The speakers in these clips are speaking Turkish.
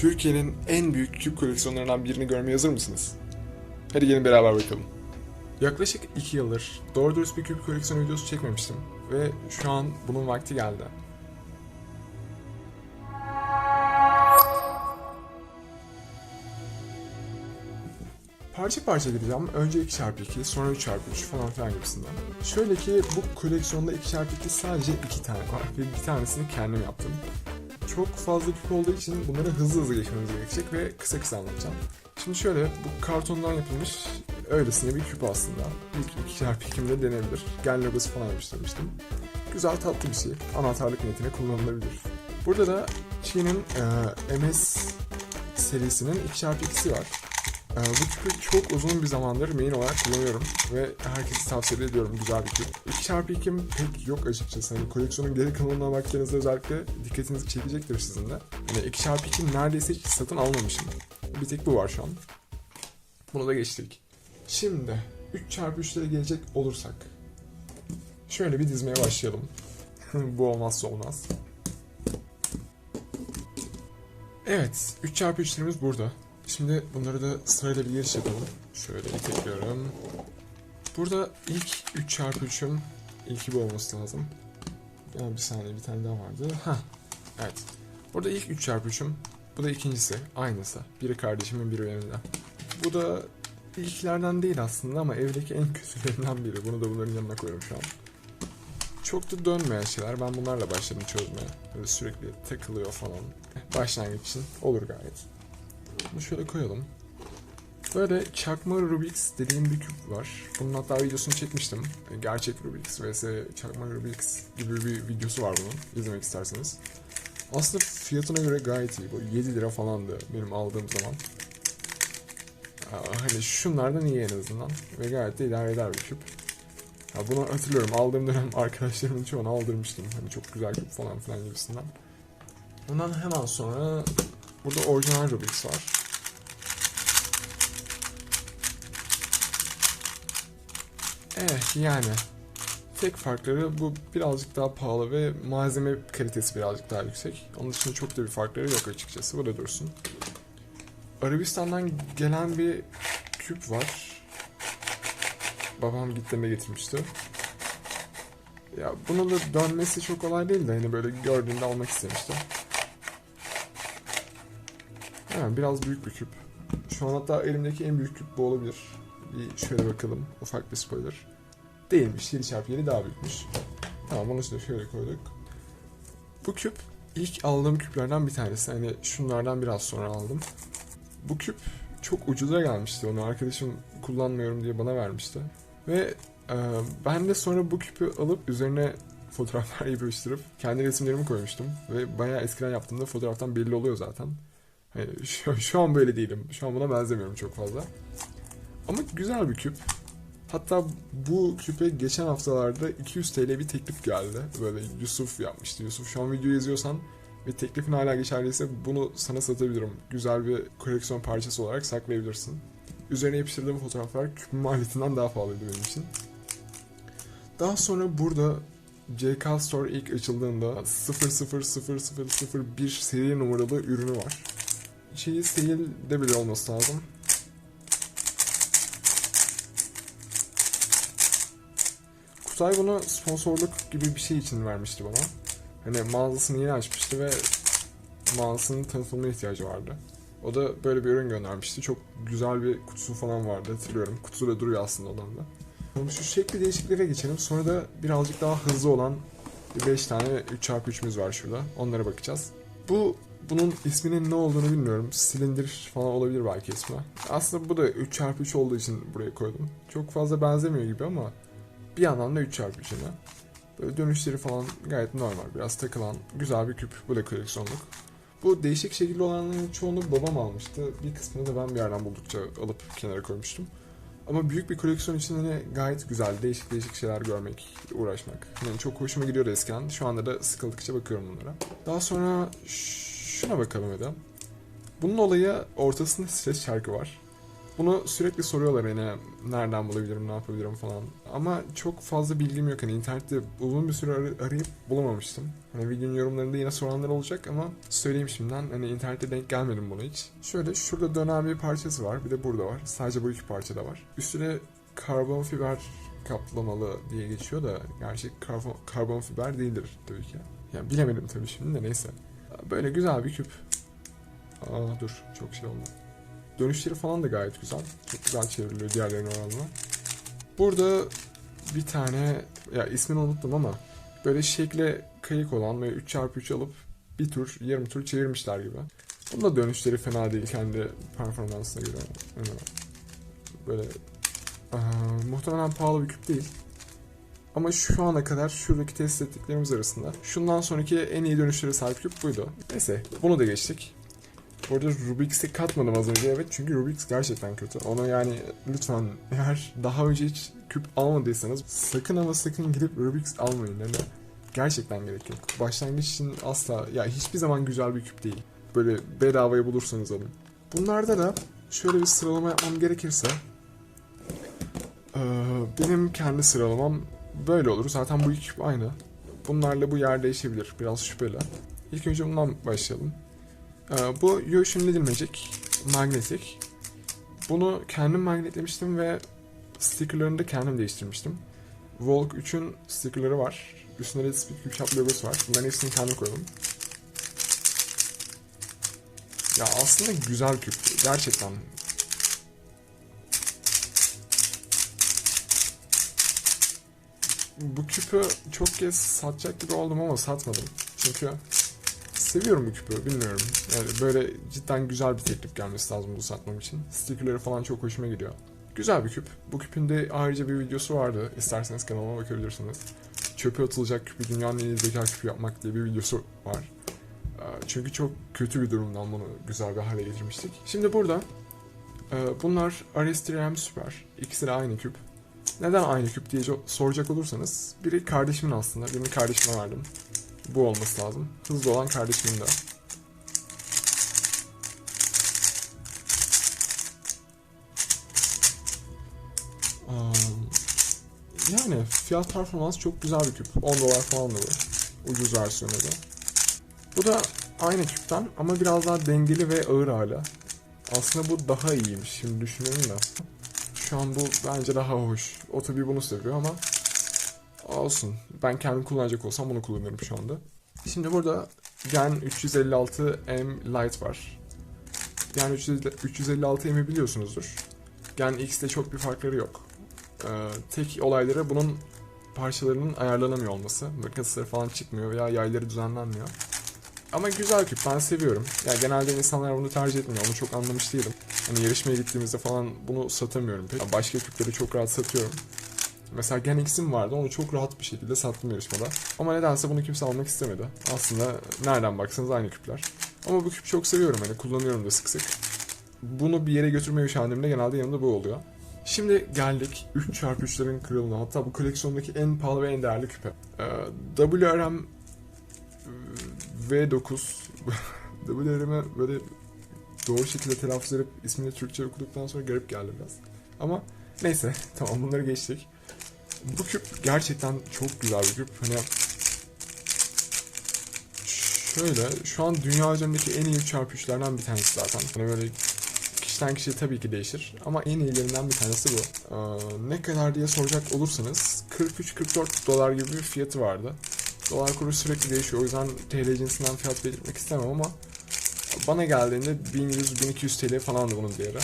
Türkiye'nin en büyük küp koleksiyonlarından birini görmeye hazır mısınız? Hadi gelin beraber bakalım. Yaklaşık 2 yıldır doğru dürüst bir küp koleksiyonu videosu çekmemiştim ve şu an bunun vakti geldi. Parça parça gideceğim. Önce 2x2, sonra 3x3 falan filan gibisinden. Şöyle ki bu koleksiyonda 2x2 sadece 2 tane var ve bir tanesini kendim yaptım. Çok fazla küp olduğu için bunları hızlı hızlı geçmemiz gerekecek ve kısa kısa anlatacağım. Şimdi şöyle bu kartondan yapılmış öylesine bir küp aslında. İlk 2x2'imde denebilir. Gen logosu falan yapıştırmıştım. Güzel tatlı bir şey. Anahtarlık niyetine kullanılabilir. Burada da Çin'in e, MS serisinin 2x2'si var. Ee, bu küpü çok uzun bir zamandır main olarak kullanıyorum ve herkese tavsiye ediyorum güzel bir küp. 2x2'm pek yok açıkçası. Hani koleksiyonun geri kalanına baktığınızda özellikle dikkatinizi çekecektir sizin de. Hani 2x2 neredeyse hiç satın almamışım. Bir tek bu var şu an. Bunu da geçtik. Şimdi 3x3'lere gelecek olursak. Şöyle bir dizmeye başlayalım. bu olmazsa olmaz. Evet, 3x3'lerimiz burada. Şimdi bunları da sırayla bir giriş yapalım. Şöyle itekliyorum. Burada ilk 3x3'üm ilki bu olması lazım. Ya bir saniye bir tane daha vardı. Ha, evet. Burada ilk 3x3'üm. Bu da ikincisi. Aynısı. Biri kardeşimin biri benim de. Bu da ilklerden değil aslında ama evdeki en kötülerinden biri. Bunu da bunların yanına koyuyorum şu an. Çok da dönmeyen şeyler. Ben bunlarla başladım çözmeye. Böyle sürekli takılıyor falan. Başlangıç için olur gayet. Bunu şöyle koyalım. Böyle çakma Rubik's dediğim bir küp var. Bunun hatta videosunu çekmiştim. Gerçek Rubik's vs çakma Rubik's gibi bir videosu var bunun. İzlemek isterseniz. Aslında fiyatına göre gayet iyi. Bu 7 lira falandı benim aldığım zaman. Hani şunlardan iyi en azından. Ve gayet de idare eder bir küp. Ya bunu hatırlıyorum. Aldığım dönem arkadaşlarımın çoğunu aldırmıştım. Hani çok güzel küp falan filan gibisinden. Bundan hemen sonra burada orijinal Rubik's var. Eh yani. Tek farkları bu birazcık daha pahalı ve malzeme kalitesi birazcık daha yüksek. Onun dışında çok da bir farkları yok açıkçası. Da dursun. Arabistan'dan gelen bir küp var. Babam gittiğinde getirmişti. Ya bunun da dönmesi çok kolay değil de hani böyle gördüğünde almak istemiştim. Evet, biraz büyük bir küp. Şu an hatta elimdeki en büyük küp bu olabilir. Bir şöyle bakalım. Ufak bir spoiler. Değilmiş. 7x7 daha büyükmüş. Tamam onu da şöyle koyduk. Bu küp ilk aldığım küplerden bir tanesi. Hani şunlardan biraz sonra aldım. Bu küp çok ucuza gelmişti. Onu arkadaşım kullanmıyorum diye bana vermişti. Ve e, ben de sonra bu küpü alıp üzerine fotoğraflar yapıştırıp kendi resimlerimi koymuştum. Ve bayağı eskiden yaptığımda fotoğraftan belli oluyor zaten. Hani şu, şu an böyle değilim. Şu an buna benzemiyorum çok fazla. Ama güzel bir küp. Hatta bu küpe geçen haftalarda 200 TL bir teklif geldi. Böyle Yusuf yapmıştı. Yusuf şu an video yazıyorsan ve teklifin hala geçerliyse bunu sana satabilirim. Güzel bir koleksiyon parçası olarak saklayabilirsin. Üzerine yapıştırdığım fotoğraflar küpün maliyetinden daha pahalıydı benim için. Daha sonra burada CK Store ilk açıldığında 000001 seri numaralı ürünü var. Şeyi seyilde bile olması lazım. Kutay bunu sponsorluk gibi bir şey için vermişti bana. Hani mağazasını yeni açmıştı ve mağazasının tanıtılma ihtiyacı vardı. O da böyle bir ürün göndermişti. Çok güzel bir kutusu falan vardı hatırlıyorum. Kutusu da duruyor aslında odamda. Şu şekli değişikliklere geçelim. Sonra da birazcık daha hızlı olan 5 tane 3x3'ümüz var şurada. Onlara bakacağız. Bu bunun isminin ne olduğunu bilmiyorum. Silindir falan olabilir belki ismi. Aslında bu da 3x3 olduğu için buraya koydum. Çok fazla benzemiyor gibi ama bir yandan da 3x3 yine. Böyle dönüşleri falan gayet normal. Biraz takılan güzel bir küp. Bu da koleksiyonluk. Bu değişik şekilli olanların çoğunu babam almıştı. Bir kısmını da ben bir yerden buldukça alıp kenara koymuştum. Ama büyük bir koleksiyon için hani gayet güzel. Değişik değişik şeyler görmek, uğraşmak. Yani çok hoşuma gidiyordu eskiden. Şu anda da sıkıldıkça bakıyorum bunlara. Daha sonra şuna bakalım hadi. Bunun olayı ortasında stres şarkı var. Bunu sürekli soruyorlar hani nereden bulabilirim, ne yapabilirim falan. Ama çok fazla bilgim yok. Hani internette uzun bir süre ar- arayıp bulamamıştım. Hani videonun yorumlarında yine soranlar olacak ama söyleyeyim şimdiden hani internette denk gelmedim buna hiç. Şöyle şurada dönen bir parçası var. Bir de burada var. Sadece bu iki parçada var. Üstüne karbon fiber kaplamalı diye geçiyor da gerçek karbon, karbon fiber değildir tabii ki. Yani bilemedim tabii şimdi de neyse. Böyle güzel bir küp. Aa dur çok şey oldu. Dönüşleri falan da gayet güzel. Çok güzel çevriliyor diğerlerine oranla. Burada bir tane ya ismini unuttum ama böyle şekle kayık olan böyle 3x3 alıp bir tur yarım tur çevirmişler gibi. Bunun da dönüşleri fena değil kendi performansına göre. Böyle aa, muhtemelen pahalı bir küp değil. Ama şu ana kadar şuradaki test ettiklerimiz arasında şundan sonraki en iyi dönüşlere sahip küp buydu. Neyse bunu da geçtik. Bu arada Rubik's'i katmadım az önce evet çünkü Rubik's gerçekten kötü. Ona yani lütfen eğer daha önce hiç küp almadıysanız sakın ama sakın gidip Rubik's almayın. Yani gerçekten gerek yok. Başlangıç için asla ya hiçbir zaman güzel bir küp değil. Böyle bedavaya bulursanız alın. Bunlarda da şöyle bir sıralama yapmam gerekirse benim kendi sıralamam böyle olur. Zaten bu iki küp aynı. Bunlarla bu yer değişebilir. Biraz şüpheli. İlk önce bundan başlayalım. Ee, bu Magic magnetik. Bunu kendim magnetlemiştim ve stickerlarını da kendim değiştirmiştim. Volk 3'ün stickerları var. Üstünde de Cube Shop logosu var. Bunların hepsini kendim koydum. Ya aslında güzel küp. Gerçekten. Bu küpü çok kez satacak gibi oldum ama satmadım. Çünkü seviyorum bu küpü bilmiyorum. Yani böyle cidden güzel bir teklif gelmesi lazım bu satmam için. Stickerları falan çok hoşuma gidiyor. Güzel bir küp. Bu küpün de ayrıca bir videosu vardı. İsterseniz kanalıma bakabilirsiniz. Çöpe atılacak küpü dünyanın en iyi zeka küpü yapmak diye bir videosu var. Ee, Çünkü çok kötü bir durumdan bunu güzel bir hale getirmiştik. Şimdi burada e, bunlar RS3M Super. İkisi de aynı küp. Neden aynı küp diye soracak olursanız biri kardeşimin aslında. Birini kardeşime verdim. Bu olması lazım. Hızlı olan kardeşimin de. Yani fiyat performans çok güzel bir küp. 10 dolar falan da bu. Ucuz versiyonu da. Bu da aynı küpten ama biraz daha dengeli ve ağır hala. Aslında bu daha iyiymiş şimdi düşünüyorum da. Şu an bu bence daha hoş. O tabii bunu seviyor ama olsun. Ben kendim kullanacak olsam bunu kullanırım şu anda. Şimdi burada Gen 356M Lite var. Gen 356M'i biliyorsunuzdur. Gen X'te çok bir farkları yok. Ee, tek olayları bunun parçalarının ayarlanamıyor olması. Mıknatısları falan çıkmıyor veya yayları düzenlenmiyor. Ama güzel küp ben seviyorum. Ya genelde insanlar bunu tercih etmiyor. Onu çok anlamış değilim. Hani yarışmaya gittiğimizde falan bunu satamıyorum pek. Başka küpleri çok rahat satıyorum. Mesela Gen X'im vardı onu çok rahat bir şekilde sattım yarışmada. Ama nedense bunu kimse almak istemedi. Aslında nereden baksanız aynı küpler. Ama bu küpü çok seviyorum hani kullanıyorum da sık sık. Bunu bir yere götürmeye üşendiğimde genelde yanımda bu oluyor. Şimdi geldik 3x3'lerin kralına. Hatta bu koleksiyondaki en pahalı ve en değerli küpe. Ee, WRM V9 WRM'e böyle doğru şekilde telaffuz edip ismini Türkçe okuduktan sonra garip geldi biraz. Ama neyse tamam bunları geçtik. Bu küp gerçekten çok güzel bir küp. Hani şöyle şu an dünya üzerindeki en iyi 3x3'lerden bir tanesi zaten. Hani böyle kişiden kişiye tabii ki değişir ama en iyilerinden bir tanesi bu. Ee, ne kadar diye soracak olursanız 43-44 dolar gibi bir fiyatı vardı. Dolar kuru sürekli değişiyor o yüzden TL cinsinden fiyat belirtmek istemem ama bana geldiğinde 1100-1200 TL falandı bunun değeri.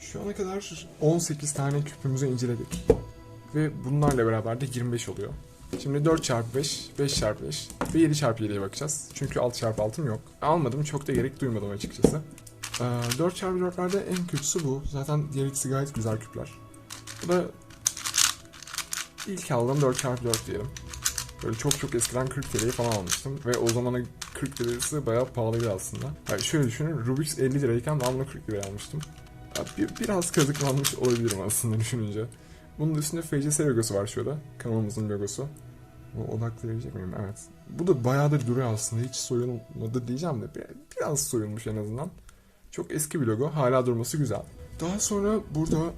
Şu ana kadar 18 tane küpümüzü inceledik. Ve bunlarla beraber de 25 oluyor. Şimdi 4x5, 5x5 ve 7x7'ye bakacağız. Çünkü 6x6'm yok. Almadım çok da gerek duymadım açıkçası. Ee, 4x4'lerde en kötüsü bu. Zaten diğer ikisi gayet güzel küpler. Bu da ilk aldığım 4x4 diyelim. Böyle çok çok eskiden 40 TL'ye falan almıştım. Ve o zamana 40 lirası bayağı pahalıydı aslında. Yani şöyle düşünün Rubik's 50 lirayken ben bunu 40 liraya almıştım. Ya bir, biraz kazıklanmış olabilirim aslında düşününce. Bunun üstünde FCS logosu var şurada. Kanalımızın logosu. Bu odaklayabilecek miyim? Evet. Bu da bayağıdır duruyor aslında. Hiç soyulmadı diyeceğim de bir- biraz soyulmuş en azından. Çok eski bir logo. Hala durması güzel. Daha sonra burada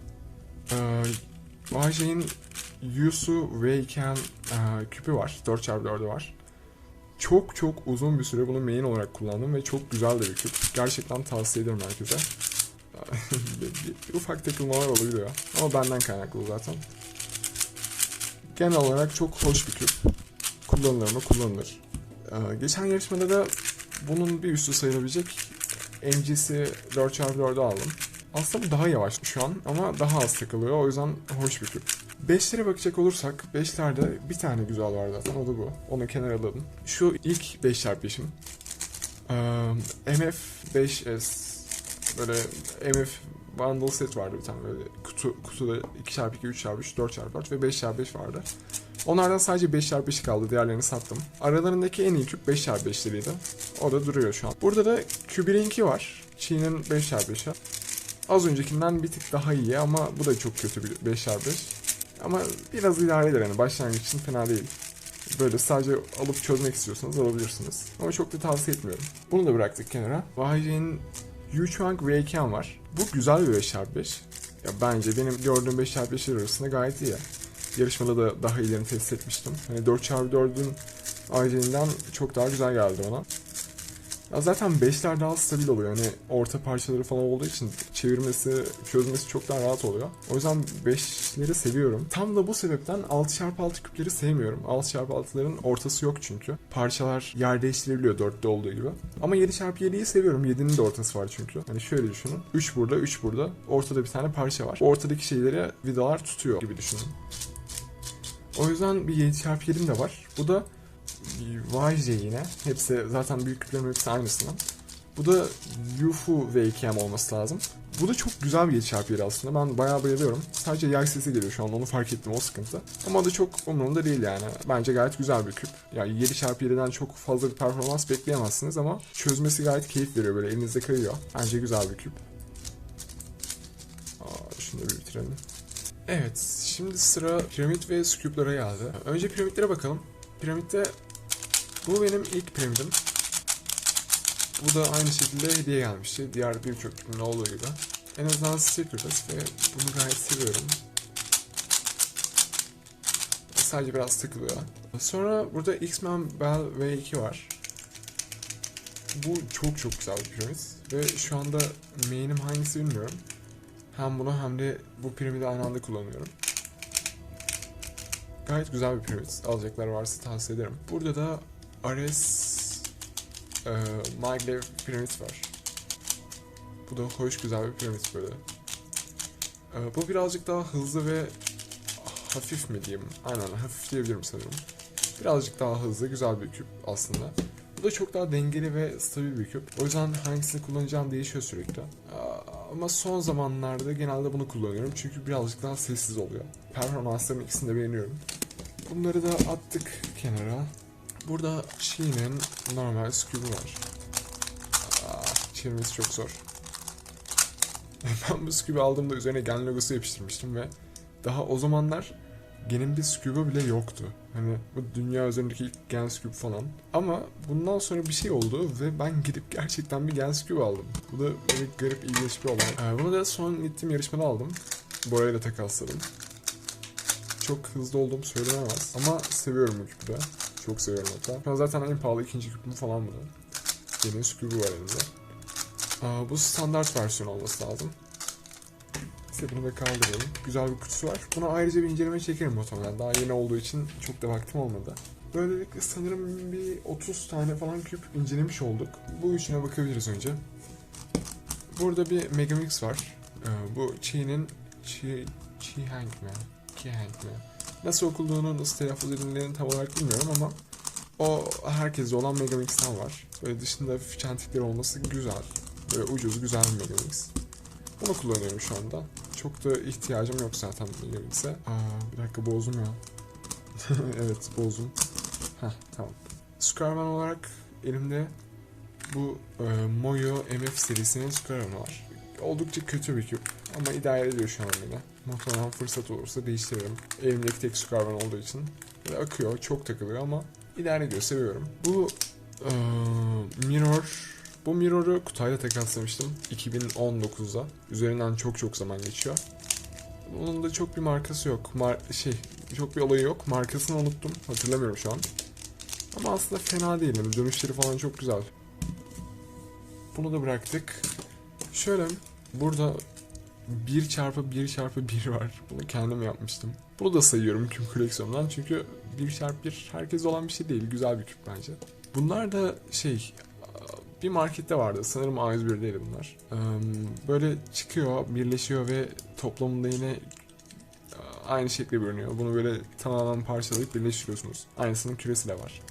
e, YJ'in Yusu Weiken e, küpü var. 4x4'ü var. Çok çok uzun bir süre bunu main olarak kullandım ve çok güzel de bir küp. Gerçekten tavsiye ederim herkese. ufak takılmalar olabiliyor. Ama benden kaynaklı zaten. Genel olarak çok hoş bir küp. Kullanılır mı? Kullanılır. Ee, geçen yarışmada da bunun bir üstü sayılabilecek MGC 4x4'ü aldım. Aslında bu daha yavaş şu an ama daha az takılıyor. O yüzden hoş bir küp. 5'lere bakacak olursak 5'lerde bir tane güzel var zaten o da bu. Onu kenara alalım. Şu ilk 5 çarpışım. Ee, MF5S böyle MF bundle set vardı bir tane böyle kutu kutuda 2x2, 3x3, 4x4 ve 5x5 vardı. Onlardan sadece 5x5 kaldı. Diğerlerini sattım. Aralarındaki en iyi küp 5x5'leriydi. O da duruyor şu an. Burada da Cubilinki var. Çin'in 5x5'i. Az öncekinden bir tık daha iyi ama bu da çok kötü bir 5x5. Ama biraz idare eder yani başlangıç için fena değil. Böyle sadece alıp çözmek istiyorsanız alabilirsiniz. Ama çok da tavsiye etmiyorum. Bunu da bıraktık kenara. YJ'nin Yuchuang V2 var. Bu güzel bir 5x5. Ya bence benim gördüğüm 5x5'ler arasında gayet iyi. Yarışmada da daha iyilerini test etmiştim. Hani 4x4'ün YJ'ninden çok daha güzel geldi ona. Ya zaten 5'ler daha stabil oluyor. Hani orta parçaları falan olduğu için çevirmesi, çözmesi çok daha rahat oluyor. O yüzden 5'leri seviyorum. Tam da bu sebepten 6x6 küpleri sevmiyorum. 6x6'ların ortası yok çünkü. Parçalar yer değiştirebiliyor 4'te olduğu gibi. Ama 7x7'yi seviyorum. 7'nin de ortası var çünkü. Hani şöyle düşünün. 3 burada, 3 burada. Ortada bir tane parça var. Ortadaki şeyleri vidalar tutuyor gibi düşünün. O yüzden bir 7x7'm de var. Bu da YJ yine. Hepsi zaten büyük küplerin hepsi aynısından. Bu da UFO V2M olması lazım. Bu da çok güzel bir 7x7 aslında. Ben bayağı bayılıyorum. Sadece yay sesi geliyor şu an onu fark ettim o sıkıntı. Ama da çok umurumda değil yani. Bence gayet güzel bir küp. Yani 7x7'den çok fazla bir performans bekleyemezsiniz ama çözmesi gayet keyif veriyor böyle elinizde kayıyor. Bence güzel bir küp. Aa, şunu da bir. Evet, şimdi sıra piramit ve scoop'lara geldi. Önce piramitlere bakalım. Piramitte bu benim ilk piramidim. Bu da aynı şekilde hediye gelmişti. Diğer birçok ürün olduğu gibi. En azından Secretless ve bunu gayet seviyorum. Sadece biraz takılıyor. Sonra burada X-Men Bell V2 var. Bu çok çok güzel bir piramit. Ve şu anda main'im hangisi bilmiyorum. Hem bunu hem de bu piramidi aynı anda kullanıyorum. Gayet güzel bir piramit. Alacaklar varsa tavsiye ederim. Burada da Ares e, Maglev piramit var. Bu da hoş güzel bir piramit böyle. E, bu birazcık daha hızlı ve hafif mi diyeyim? Aynen hafif diyebilirim sanırım. Birazcık daha hızlı, güzel bir küp aslında. Bu da çok daha dengeli ve stabil bir küp. O yüzden hangisini kullanacağım değişiyor sürekli. Ama son zamanlarda genelde bunu kullanıyorum çünkü birazcık daha sessiz oluyor. Performansların ikisini de beğeniyorum. Bunları da attık kenara. Burada Chi'nin normal scuba var. Aa, çevirmesi çok zor. Ben bu scuba aldığımda üzerine gen logosu yapıştırmıştım ve daha o zamanlar genin bir scuba bile yoktu. Hani bu dünya üzerindeki ilk gen scuba falan. Ama bundan sonra bir şey oldu ve ben gidip gerçekten bir gen scuba aldım. Bu da böyle garip ilginç bir olay. Ee, bunu da son gittiğim yarışmada aldım. Bora'yla takasladım. Çok hızlı olduğum söylenemez ama seviyorum bu küpü de. Çok seviyorum hatta. An zaten en pahalı ikinci küpüm falan bu da. Yeni scuba var elimde. Bu standart versiyon olması lazım. İşte bunu da kaldıralım. Güzel bir kutusu var. Buna ayrıca bir inceleme çekerim muhtemelen. Daha yeni olduğu için çok da vaktim olmadı. Böylelikle sanırım bir 30 tane falan küp incelemiş olduk. Bu üçüne bakabiliriz önce. Burada bir Megamix var. Ee, bu Chi'nin Chi, Chi Hang mi? Ki Hang mi? Nasıl okunduğunu, nasıl telaffuz edildiğini tam olarak bilmiyorum ama o herkeste olan Megamix'ten var. Böyle dışında hafif çentikleri olması güzel. Böyle ucuz, güzel bir Megamix. Bunu kullanıyorum şu anda. Çok da ihtiyacım yok zaten Megamix'e. Aa, bir dakika bozdum ya. evet bozdum. Heh tamam. Scarman olarak elimde bu e, Moyo MF serisinin Scarman'ı var. Oldukça kötü bir küp ama idare ediyor şu an beni. Muhtemelen fırsat olursa değiştiririm. Elimdeki tek Scarman olduğu için Böyle akıyor, çok takılıyor ama idare ediyor, seviyorum. Bu eee, mirror, bu mirror'ı Kutay'la takaslamıştım 2019'da. Üzerinden çok çok zaman geçiyor. Bunun da çok bir markası yok. Mar- şey, çok bir olayı yok. Markasını unuttum. Hatırlamıyorum şu an. Ama aslında fena değil. Yani dönüşleri falan çok güzel. Bunu da bıraktık. Şöyle burada 1 çarpı 1 çarpı 1 var. Bunu kendim yapmıştım. Bunu da sayıyorum tüm koleksiyondan. Çünkü 1 çarpı 1 herkes olan bir şey değil. Güzel bir küp bence. Bunlar da şey bir markette vardı. Sanırım A101'deydi bunlar. Böyle çıkıyor, birleşiyor ve toplamında yine aynı şekilde bürünüyor. Bunu böyle tamamen parçalayıp birleştiriyorsunuz. Aynısının küresi de var.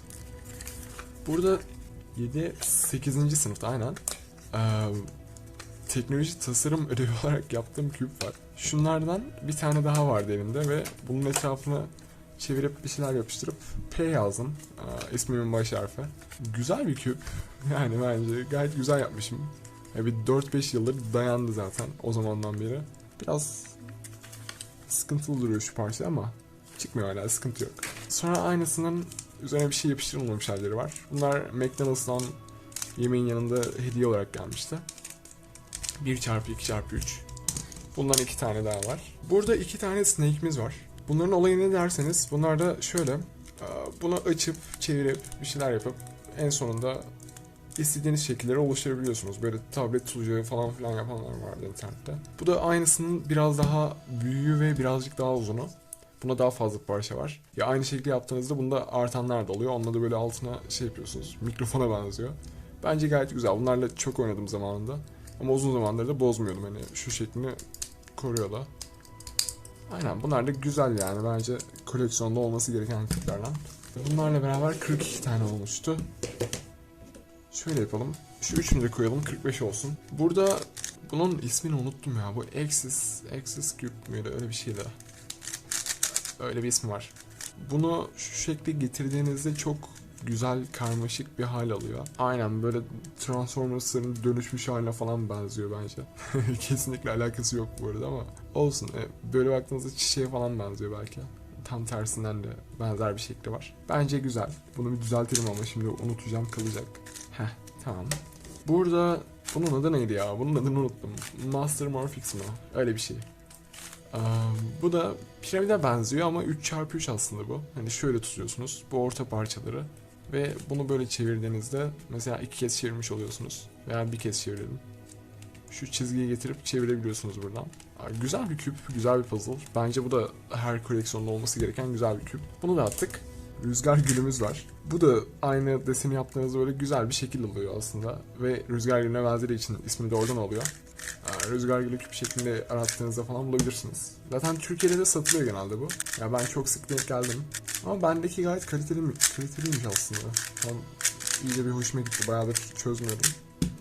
Burada 7 8. sınıfta aynen. teknoloji tasarım ödevi olarak yaptığım küp var. Şunlardan bir tane daha vardı elimde ve bunun etrafını çevirip bir şeyler yapıştırıp P yazdım. Aa, ismimin baş harfi. Güzel bir küp. Yani bence gayet güzel yapmışım. Ya bir 4-5 yıldır dayandı zaten o zamandan beri. Biraz sıkıntılı duruyor şu parça ama çıkmıyor hala sıkıntı yok. Sonra aynısının üzerine bir şey yapıştırılmamış halleri var. Bunlar McDonald's'tan yemeğin yanında hediye olarak gelmişti. 1 çarpı 2 çarpı 3. Bundan iki tane daha var. Burada iki tane snake'imiz var. Bunların olayı ne derseniz bunlar da şöyle. e, Bunu açıp çevirip bir şeyler yapıp en sonunda istediğiniz şekilleri oluşturabiliyorsunuz. Böyle tablet tutacağı falan filan yapanlar vardı internette. Bu da aynısının biraz daha büyüğü ve birazcık daha uzunu. Buna daha fazla parça var. Ya aynı şekilde yaptığınızda bunda artanlar da oluyor. Onunla da böyle altına şey yapıyorsunuz. Mikrofona benziyor. Bence gayet güzel. Bunlarla çok oynadım zamanında. Ama uzun zamandır da bozmuyordum. Hani şu şeklini koruyor da. Aynen bunlar da güzel yani. Bence koleksiyonda olması gereken küplerden. Bunlarla beraber 42 tane olmuştu. Şöyle yapalım. Şu üçünü de koyalım 45 olsun. Burada bunun ismini unuttum ya. Bu Axis, Axis Cube müydü? Öyle bir şeydi. Öyle bir ismi var. Bunu şu şekilde getirdiğinizde çok güzel karmaşık bir hal alıyor. Aynen böyle Transformers'ların dönüşmüş haline falan benziyor bence. Kesinlikle alakası yok bu arada ama olsun. E, Böyle baktığınızda çiçeğe falan benziyor belki. Tam tersinden de benzer bir şekli var. Bence güzel. Bunu bir düzeltelim ama şimdi unutacağım kalacak. Heh tamam. Burada bunun adı neydi ya? Bunun adını unuttum. Master Morphix mi? Öyle bir şey. Ee, bu da piramide benziyor ama 3x3 aslında bu. Hani şöyle tutuyorsunuz. Bu orta parçaları. Ve bunu böyle çevirdiğinizde mesela iki kez çevirmiş oluyorsunuz. Veya bir kez çevirelim. Şu çizgiyi getirip çevirebiliyorsunuz buradan. Güzel bir küp, güzel bir puzzle. Bence bu da her koleksiyonda olması gereken güzel bir küp. Bunu da attık. Rüzgar gülümüz var. Bu da aynı deseni yaptığınızda böyle güzel bir şekil oluyor aslında. Ve rüzgar gülüne benzediği için ismi de oradan oluyor. Aa, Rüzgar gülü küp şeklinde arattığınızda falan bulabilirsiniz. Zaten Türkiye'de de satılıyor genelde bu. Ya ben çok sık denk geldim. Ama bendeki gayet kaliteli mi? Kaliteliymiş aslında. Tam iyice bir hoşuma gitti. Bayağıdır çözmüyordum.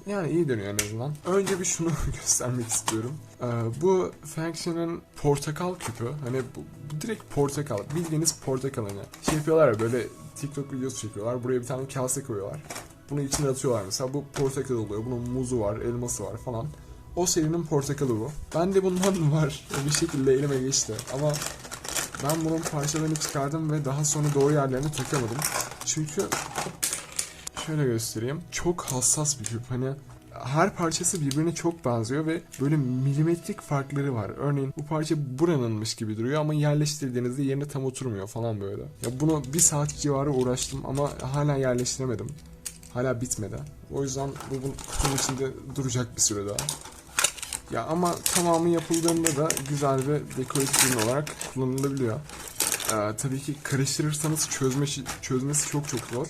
Yani iyi dönüyor en azından. Önce bir şunu göstermek istiyorum. Ee, bu Faction'ın portakal küpü. Hani bu, bu direkt portakal. Bildiğiniz portakal hani. Şey yapıyorlar ya böyle TikTok videosu çekiyorlar. Buraya bir tane kase koyuyorlar. Bunu içine atıyorlar mesela. Bu portakal oluyor. Bunun muzu var, elması var falan. O serinin portakalı bu. Ben de bundan var. Bir şekilde elime geçti. Ama ben bunun parçalarını çıkardım ve daha sonra doğru yerlerine takamadım. Çünkü şöyle göstereyim. Çok hassas bir küp. Hani her parçası birbirine çok benziyor ve böyle milimetrik farkları var. Örneğin bu parça buranınmış gibi duruyor ama yerleştirdiğinizde yerine tam oturmuyor falan böyle. Ya bunu bir saat civarı uğraştım ama hala yerleştiremedim. Hala bitmedi. O yüzden bu, bu kutunun içinde duracak bir süre daha. Ya ama tamamı yapıldığında da güzel bir dekoratif ürün olarak kullanılabiliyor. Ee, tabii ki karıştırırsanız çözme, çözmesi çok çok zor.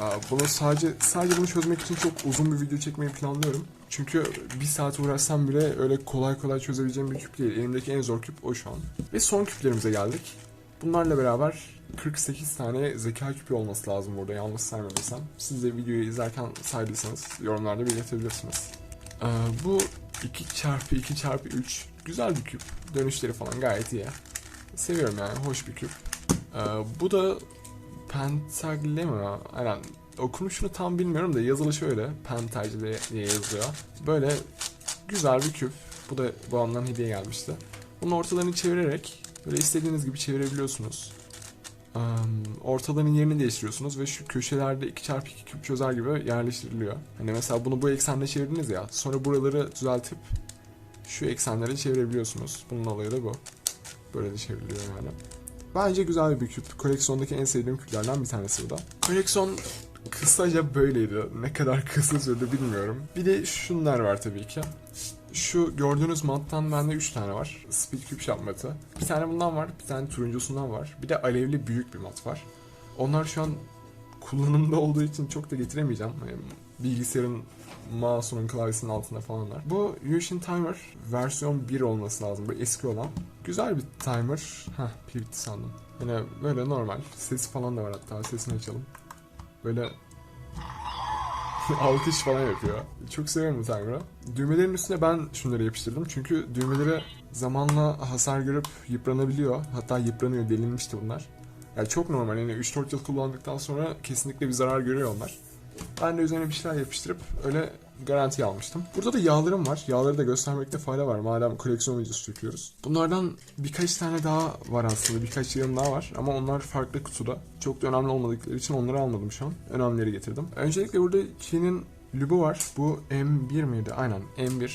Ee, bunu sadece sadece bunu çözmek için çok uzun bir video çekmeyi planlıyorum. Çünkü bir saat uğraşsam bile öyle kolay kolay çözebileceğim bir küp değil. Elimdeki en zor küp o şu an. Ve son küplerimize geldik. Bunlarla beraber 48 tane zeka küpü olması lazım burada yanlış saymadıysam. Siz de videoyu izlerken saydıysanız yorumlarda belirtebilirsiniz. Ee, bu 2 çarpı 2 çarpı 3 güzel bir küp. Dönüşleri falan gayet iyi. Seviyorum yani hoş bir küp. Ee, bu da Pentagle mi? Aynen. Okunuşunu tam bilmiyorum da yazılışı öyle. Pentagle diye yazıyor. Böyle güzel bir küp. Bu da babamdan hediye gelmişti. Bunun ortalarını çevirerek böyle istediğiniz gibi çevirebiliyorsunuz. Ortaların yerini değiştiriyorsunuz ve şu köşelerde 2x2 küp çözer gibi yerleştiriliyor. Hani mesela bunu bu eksende çevirdiniz ya sonra buraları düzeltip şu eksenlere çevirebiliyorsunuz. Bunun olayı da bu. Böyle de çevriliyor yani. Bence güzel bir küp. Koleksiyondaki en sevdiğim küplerden bir tanesi bu da. Koleksiyon kısaca böyleydi. Ne kadar kısa sürdü bilmiyorum. Bir de şunlar var tabii ki. Şu gördüğünüz mattan bende 3 tane var. Speed Cube Shop matı. Bir tane bundan var, bir tane turuncusundan var. Bir de alevli büyük bir mat var. Onlar şu an kullanımda olduğu için çok da getiremeyeceğim. Yani bilgisayarın mouse'unun klavyesinin altında falanlar. Bu Yushin Timer versiyon 1 olması lazım. Bu eski olan. Güzel bir timer. Heh pil sandım. Yine böyle normal. Sesi falan da var hatta. Sesini açalım. Böyle alkış falan yapıyor. Çok seviyorum bu timer'ı. Düğmelerin üstüne ben şunları yapıştırdım. Çünkü düğmeleri zamanla hasar görüp yıpranabiliyor. Hatta yıpranıyor, delinmişti bunlar. Yani çok normal. Yani 3-4 yıl kullandıktan sonra kesinlikle bir zarar görüyor onlar. Ben de üzerine bir şeyler yapıştırıp öyle garanti almıştım. Burada da yağlarım var. Yağları da göstermekte fayda var. Madem koleksiyon videosu çekiyoruz. Bunlardan birkaç tane daha var aslında. Birkaç yağım daha var. Ama onlar farklı kutuda. Çok da önemli olmadıkları için onları almadım şu an. Önemlileri getirdim. Öncelikle burada Ki'nin lübü var. Bu M1 miydi? Aynen M1.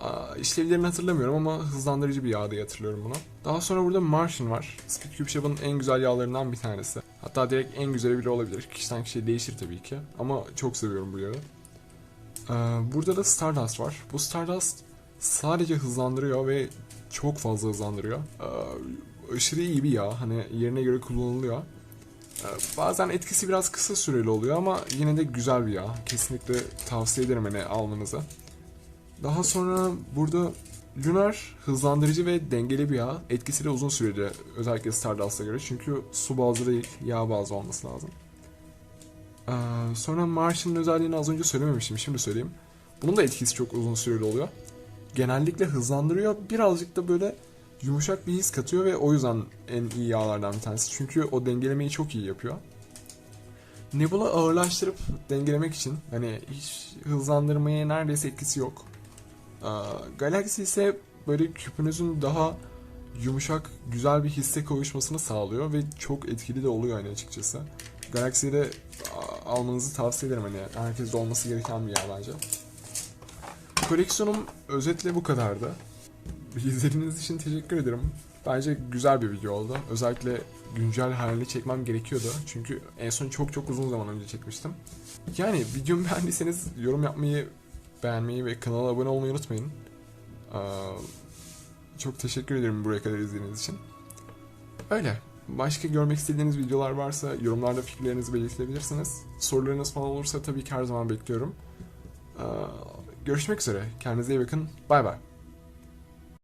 Aa, işlevlerini hatırlamıyorum ama hızlandırıcı bir yağ diye hatırlıyorum bunu. Daha sonra burada Martian var. Speed Cube Shop'ın en güzel yağlarından bir tanesi. Hatta direkt en güzeli bile olabilir. Kişiden kişiye değişir tabii ki. Ama çok seviyorum bu yağı. Ee, burada da Stardust var. Bu Stardust sadece hızlandırıyor ve çok fazla hızlandırıyor. Ee, aşırı iyi bir yağ. Hani yerine göre kullanılıyor. Ee, bazen etkisi biraz kısa süreli oluyor ama yine de güzel bir yağ. Kesinlikle tavsiye ederim hani almanızı. Daha sonra burada Lunar hızlandırıcı ve dengeli bir yağ. Etkisi de uzun süreli özellikle Stardust'a göre. Çünkü su bazlı değil, yağ bazlı olması lazım. Ee, sonra Martian'ın özelliğini az önce söylememiştim, şimdi söyleyeyim. Bunun da etkisi çok uzun süreli oluyor. Genellikle hızlandırıyor, birazcık da böyle yumuşak bir his katıyor ve o yüzden en iyi yağlardan bir tanesi. Çünkü o dengelemeyi çok iyi yapıyor. Nebula ağırlaştırıp dengelemek için hani hiç hızlandırmaya neredeyse etkisi yok. Galaxy ise böyle küpünüzün daha yumuşak, güzel bir hisse kavuşmasını sağlıyor ve çok etkili de oluyor yani açıkçası. Galaxy'yi de almanızı tavsiye ederim hani herkeste olması gereken bir yer bence. Koleksiyonum özetle bu kadardı. İzlediğiniz için teşekkür ederim. Bence güzel bir video oldu. Özellikle güncel halini çekmem gerekiyordu. Çünkü en son çok çok uzun zaman önce çekmiştim. Yani videomu beğendiyseniz yorum yapmayı, beğenmeyi ve kanala abone olmayı unutmayın. Çok teşekkür ederim buraya kadar izlediğiniz için. Öyle. Başka görmek istediğiniz videolar varsa yorumlarda fikirlerinizi belirtebilirsiniz. Sorularınız falan olursa tabii ki her zaman bekliyorum. Görüşmek üzere. Kendinize iyi bakın. Bay bay.